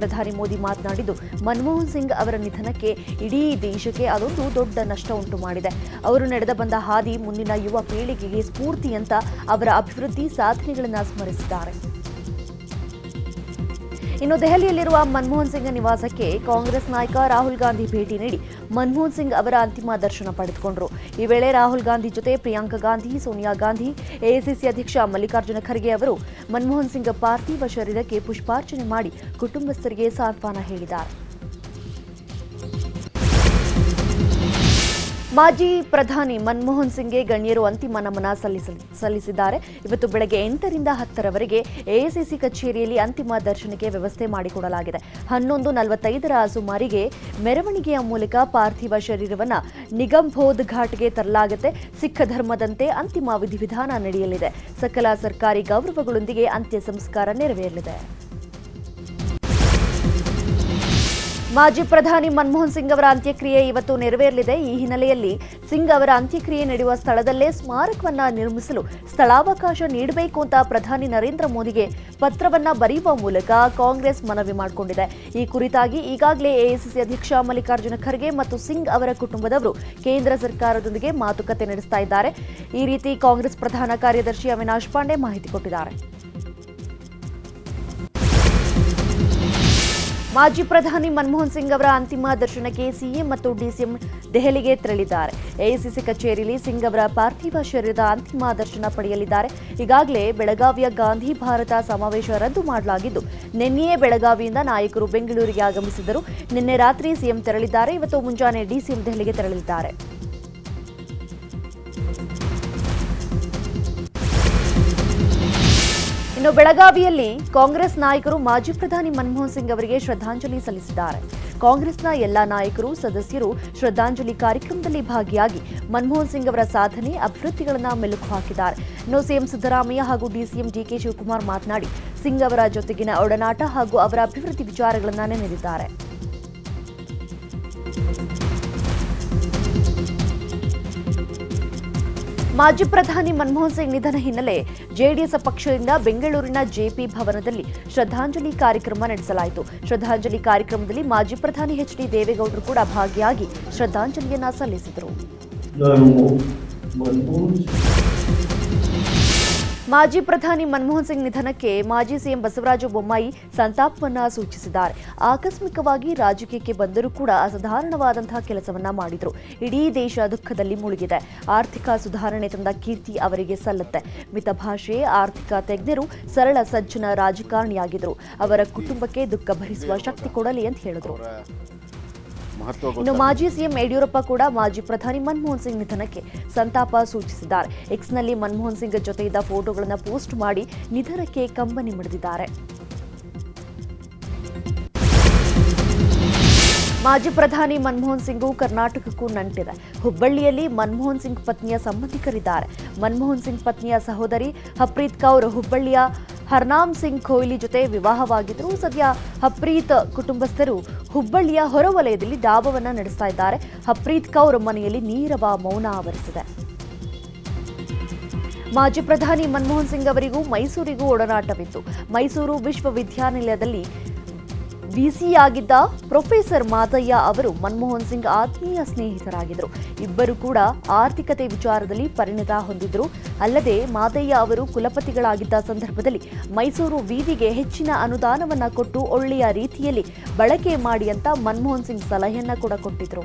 ಪ್ರಧಾನಿ ಮೋದಿ ಮಾತನಾಡಿದ್ದು, ಮನಮೋಹನ್ ಸಿಂಗ್ ಅವರ ನಿಧನಕ್ಕೆ ಇಡೀ ದೇಶಕ್ಕೆ ಅದೊಂದು ದೊಡ್ಡ ನಷ್ಟ ಉಂಟು ಮಾಡಿದೆ. ಅವರು ನಡೆದ ಬಂದ ಹಾದಿ ಮುಂದಿನ ಯುವ ಪೀಳಿಗೆಗೆ ಸ್ಫೂರ್ತಿ ಅಂತ ಅವರ ಅಭಿವೃದ್ಧಿ ಸಾಧನೆಗಳನ್ನು ಸ್ಮರಿಸಿದ್ದಾರೆ. ಇನ್ನು ದೆಹಲಿಯಲ್ಲಿರುವ ಮನಮೋಹನ್ ಸಿಂಗ್ ನಿವಾಸಕ್ಕೆ ಕಾಂಗ್ರೆಸ್ ನಾಯಕ ರಾಹುಲ್ ಗಾಂಧಿ ಭೇಟಿ ನೀಡಿ ಮನಮೋಹನ್ ಸಿಂಗ್ ಅವರ ಅಂತಿಮ ದರ್ಶನ ಪಡೆದುಕೊಂಡರು. ಈ ವೇಳೆ ರಾಹುಲ್ ಗಾಂಧಿ ಜೊತೆ ಪ್ರಿಯಾಂಕಾ ಗಾಂಧಿ, ಸೋನಿಯಾ ಗಾಂಧಿ ಎಐಸಿಸಿ ಅಧ್ಯಕ್ಷ ಮಲ್ಲಿಕಾರ್ಜುನ ಖರ್ಗೆ ಅವರು ಮನಮೋಹನ್ ಸಿಂಗ್ ಪಾರ್ಥಿವ ಶರೀರಕ್ಕೆ ಪುಷ್ಪಾರ್ಚನೆ ಮಾಡಿ ಕುಟುಂಬಸ್ಥರಿಗೆ ಸಾಂತ್ವನ ಹೇಳಿದ್ದಾರೆ. ಮಾಜಿ ಪ್ರಧಾನಿ ಮನಮೋಹನ್ ಸಿಂಗ್ಗೆ ಗಣ್ಯರು ಅಂತಿಮ ನಮನ ಸಲ್ಲಿಸ- ಸಲ್ಲಿಸಿದ್ದಾರೆ. ಇವತ್ತು ಬೆಳಗ್ಗೆ ಎಂಟರಿಂದ ಹತ್ತರವರೆಗೆ ಎಐಸಿಸಿ ಕಚೇರಿಯಲ್ಲಿ ಅಂತಿಮ ದರ್ಶನಕ್ಕೆ ವ್ಯವಸ್ಥೆ ಮಾಡಿಕೊಡಲಾಗಿದೆ. ಹನ್ನೊಂದು ನಲವತ್ತೈದರ ಸುಮಾರಿಗೆ ಮೆರವಣಿಗೆಯ ಮೂಲಕ ಪಾರ್ಥಿವ ಶರೀರವನ್ನು ನಿಗಂಬೋಧ್ ಘಾಟ್ಗೆ ತರಲಾಗುತ್ತೆ. ಸಿಖ್ ಧರ್ಮದಂತೆ ಅಂತಿಮ ವಿಧಿವಿಧಾನ ನಡೆಯಲಿದೆ. ಸಕಲ ಸರ್ಕಾರಿ ಗೌರವಗಳೊಂದಿಗೆ ಅಂತ್ಯ ಸಂಸ್ಕಾರ ನೆರವೇರಲಿದೆ. ಮಾಜಿ ಪ್ರಧಾನಿ ಮನಮೋಹನ್ ಸಿಂಗ್ ಅವರ ಅಂತ್ಯಕ್ರಿಯೆ ಇವತ್ತು ನೆರವೇರಲಿದೆ. ಈ ಹಿನ್ನೆಲೆಯಲ್ಲಿ ಸಿಂಗ್ ಅವರ ಅಂತ್ಯಕ್ರಿಯೆ ನಡೆಯುವ ಸ್ಥಳದಲ್ಲೇ ಸ್ಮಾರಕವನ್ನ ನಿರ್ಮಿಸಲು ಸ್ಥಳಾವಕಾಶ ನೀಡಬೇಕು ಅಂತ ಪ್ರಧಾನಿ ನರೇಂದ್ರ ಮೋದಿಗೆ ಪತ್ರವನ್ನ ಬರೆಯುವ ಮೂಲಕ ಕಾಂಗ್ರೆಸ್ ಮನವಿ ಮಾಡಿಕೊಂಡಿದೆ. ಈ ಕುರಿತಾಗಿ ಈಗಾಗಲೇ ಎಐಸಿಸಿ ಅಧ್ಯಕ್ಷ ಮಲ್ಲಿಕಾರ್ಜುನ ಖರ್ಗೆ ಮತ್ತು ಸಿಂಗ್ ಅವರ ಕುಟುಂಬದವರು ಕೇಂದ್ರ ಸರ್ಕಾರದೊಂದಿಗೆ ಮಾತುಕತೆ ನಡೆಸ್ತಾ ಇದ್ದಾರೆ. ಈ ರೀತಿ ಕಾಂಗ್ರೆಸ್ ಪ್ರಧಾನ ಕಾರ್ಯದರ್ಶಿ ಅವಿನಾಶ್ ಪಾಂಡೆ ಮಾಹಿತಿ ಕೊಟ್ಟಿದ್ದಾರೆ. ಮಾಜಿ ಪ್ರಧಾನಿ ಮನಮೋಹನ್ ಸಿಂಗ್ ಅವರ ಅಂತಿಮ ದರ್ಶನಕ್ಕೆ ಸಿಎಂ ಮತ್ತು ಡಿಸಿಎಂ ದೆಹಲಿಗೆ ತೆರಳಿದ್ದಾರೆ. ಎಐಸಿಸಿ ಕಚೇರಿಯಲ್ಲಿ ಸಿಂಗ್ ಅವರ ಪಾರ್ಥಿವ ಶರೀರದ ಅಂತಿಮ ದರ್ಶನ ಪಡೆಯಲಿದ್ದಾರೆ. ಈಗಾಗಲೇ ಬೆಳಗಾವಿಯ ಗಾಂಧಿ ಭಾರತ ಸಮಾವೇಶ ರದ್ದು ಮಾಡಲಾಗಿದ್ದು, ನಿನ್ನೆಯೇ ಬೆಳಗಾವಿಯಿಂದ ನಾಯಕರು ಬೆಂಗಳೂರಿಗೆ ಆಗಮಿಸಿದರು. ನಿನ್ನೆ ರಾತ್ರಿ ಸಿಎಂ ತೆರಳಿದ್ದಾರೆ. ಇವತ್ತು ಮುಂಜಾನೆ ಡಿಸಿಎಂ ದೆಹಲಿಗೆ ತೆರಳಿದ್ದಾರೆ ಇನ್ನು ಬೆಳಗಾವಿಯಲ್ಲಿ ಕಾಂಗ್ರೆಸ್ ನಾಯಕರು ಮಾಜಿ ಪ್ರಧಾನಿ ಮನಮೋಹನ್ ಸಿಂಗ್ ಅವರಿಗೆ ಶ್ರದ್ಧಾಂಜಲಿ ಸಲ್ಲಿಸಿದ್ದಾರೆ. ಕಾಂಗ್ರೆಸ್ನ ಎಲ್ಲಾ ನಾಯಕರು, ಸದಸ್ಯರು ಶ್ರದ್ಧಾಂಜಲಿ ಕಾರ್ಯಕ್ರಮದಲ್ಲಿ ಭಾಗಿಯಾಗಿ ಮನಮೋಹನ್ ಸಿಂಗ್ ಅವರ ಸಾಧನೆ, ಅಭಿವೃದ್ಧಿಗಳನ್ನು ಮೆಲುಕು ಹಾಕಿದ್ದಾರೆ. ಇನ್ನು ಸಿಎಂ ಸಿದ್ದರಾಮಯ್ಯ ಹಾಗೂ ಡಿಸಿಎಂ ಡಿಕೆ ಶಿವಕುಮಾರ್ ಮಾತನಾಡಿ, ಸಿಂಗ್ ಅವರ ಜೊತೆಗಿನ ಒಡನಾಟ ಹಾಗೂ ಅವರ ಅಭಿವೃದ್ಧಿ ವಿಚಾರಗಳನ್ನು ನೆನೆದಿದ್ದಾರೆ. ಮಾಜಿ ಪ್ರಧಾನಿ ಮನಮೋಹನ್ ಸಿಂಗ್ ನಿಧನ ಹಿನ್ನೆಲೆ ಜೆಡಿಎಸ್ ಪಕ್ಷದಿಂದ ಬೆಂಗಳೂರಿನ ಜೆಪಿ ಭವನದಲ್ಲಿ ಶ್ರದ್ಧಾಂಜಲಿ ಕಾರ್ಯಕ್ರಮ ನಡೆಸಲಾಯಿತು. ಶ್ರದ್ಧಾಂಜಲಿ ಕಾರ್ಯಕ್ರಮದಲ್ಲಿ ಮಾಜಿ ಪ್ರಧಾನಿ ಎಚ್ ಡಿ ದೇವೇಗೌಡರು ಕೂಡ ಭಾಗಿಯಾಗಿ ಶ್ರದ್ಧಾಂಜಲಿಯನ್ನ ಸಲ್ಲಿಸಿದರು. ಮಾಜಿ ಪ್ರಧಾನಿ ಮನಮೋಹನ್ ಸಿಂಗ್ ನಿಧನಕ್ಕೆ ಮಾಜಿ ಸಿಎಂ ಬಸವರಾಜ ಬೊಮ್ಮಾಯಿ ಸಂತಾಪವನ್ನ ಸೂಚಿಸಿದ್ದಾರೆ. ಆಕಸ್ಮಿಕವಾಗಿ ರಾಜಕೀಯಕ್ಕೆ ಬಂದರೂ ಕೂಡ ಅಸಾಧಾರಣವಾದಂತಹ ಕೆಲಸವನ್ನ ಮಾಡಿದ್ರು. ಇಡೀ ದೇಶ ದುಃಖದಲ್ಲಿ ಮುಳುಗಿದೆ. ಆರ್ಥಿಕ ಸುಧಾರಣೆ ತಂದ ಕೀರ್ತಿ ಅವರಿಗೆ ಸಲ್ಲುತ್ತೆ. ಮಿತಭಾಷೆ ಆರ್ಥಿಕ ತಜ್ಞರು ಸರಳ, ಸಜ್ಜನ ರಾಜಕಾರಣಿಯಾಗಿದ್ರು. ಅವರ ಕುಟುಂಬಕ್ಕೆ ದುಃಖ ಭರಿಸುವ ಶಕ್ತಿ ಕೊಡಲಿ ಅಂತ ಹೇಳಿದ್ರು. ಇನ್ನು ಮಾಜಿ ಸಿಎಂ ಯಡಿಯೂರಪ್ಪ ಕೂಡ ಮಾಜಿ ಪ್ರಧಾನಿ ಮನಮೋಹನ್ ಸಿಂಗ್ ನಿಧನಕ್ಕೆ ಸಂತಾಪ ಸೂಚಿಸಿದ್ದಾರೆ. ಎಕ್ಸ್ನಲ್ಲಿ ಮನಮೋಹನ್ ಸಿಂಗ್ ಜೊತೆ ಇದ್ದ ಫೋಟೋಗಳನ್ನು ಪೋಸ್ಟ್ ಮಾಡಿ ನಿಧನಕ್ಕೆ ಕಂಬನಿ ಮಿಡಿದಿದ್ದಾರೆ. ಮಾಜಿ ಪ್ರಧಾನಿ ಮನಮೋಹನ್ ಸಿಂಗು ಕರ್ನಾಟಕಕ್ಕೂ ನಂಟಿದೆ. ಹುಬ್ಬಳ್ಳಿಯಲ್ಲಿ ಮನಮೋಹನ್ ಸಿಂಗ್ ಪತ್ನಿಯ ಸಂಬಂಧಿಕರಿದ್ದಾರೆ. ಮನಮೋಹನ್ ಸಿಂಗ್ ಪತ್ನಿಯ ಸಹೋದರಿ ಹಪ್ರೀತ್ ಕೌರ್ ಹುಬ್ಬಳ್ಳಿಯ ಹರ್ನಾಮ್ ಸಿಂಗ್ ಕೊಹ್ಲಿ ಜೊತೆ ವಿವಾಹವಾಗಿದ್ದರು ಸದ್ಯ ಹಪ್ರೀತ್ ಕುಟುಂಬಸ್ಥರು ಹುಬ್ಬಳ್ಳಿಯ ಹೊರವಲಯದಲ್ಲಿ ಡಾಬವನ್ನ ನಡೆಸ್ತಾ ಇದ್ದಾರೆ. ಹಪ್ರೀತ್ ಕೌರ್ ಮನೆಯಲ್ಲಿ ನೀರವ ಮೌನ ಆವರಿಸಿದೆ. ಮಾಜಿ ಪ್ರಧಾನಿ ಮನಮೋಹನ್ ಸಿಂಗ್ ಅವರಿಗೂ ಮೈಸೂರಿಗೂ ಒಡನಾಟವಿತ್ತು. ಮೈಸೂರು ವಿಶ್ವವಿದ್ಯಾನಿಲಯದಲ್ಲಿ ವಿಸಿಯಾಗಿದ್ದ ಪ್ರೊಫೆಸರ್ ಮಾದಯ್ಯ ಅವರು ಮನಮೋಹನ್ ಸಿಂಗ್ ಆತ್ಮೀಯ ಸ್ನೇಹಿತರಾಗಿದ್ದರು. ಇಬ್ಬರು ಕೂಡ ಆರ್ಥಿಕತೆ ವಿಚಾರದಲ್ಲಿ ಪರಿಣತ ಹೊಂದಿದ್ದರು. ಅಲ್ಲದೆ ಮಾದಯ್ಯ ಅವರು ಕುಲಪತಿಗಳಾಗಿದ್ದ ಸಂದರ್ಭದಲ್ಲಿ ಮೈಸೂರು ವಿವಿಗೆ ಹೆಚ್ಚಿನ ಅನುದಾನವನ್ನ ಕೊಟ್ಟು ಒಳ್ಳೆಯ ರೀತಿಯಲ್ಲಿ ಬಳಕೆ ಮಾಡಿ ಅಂತ ಮನಮೋಹನ್ ಸಿಂಗ್ ಸಲಹೆಯನ್ನ ಕೂಡ ಕೊಟ್ಟಿದ್ರು.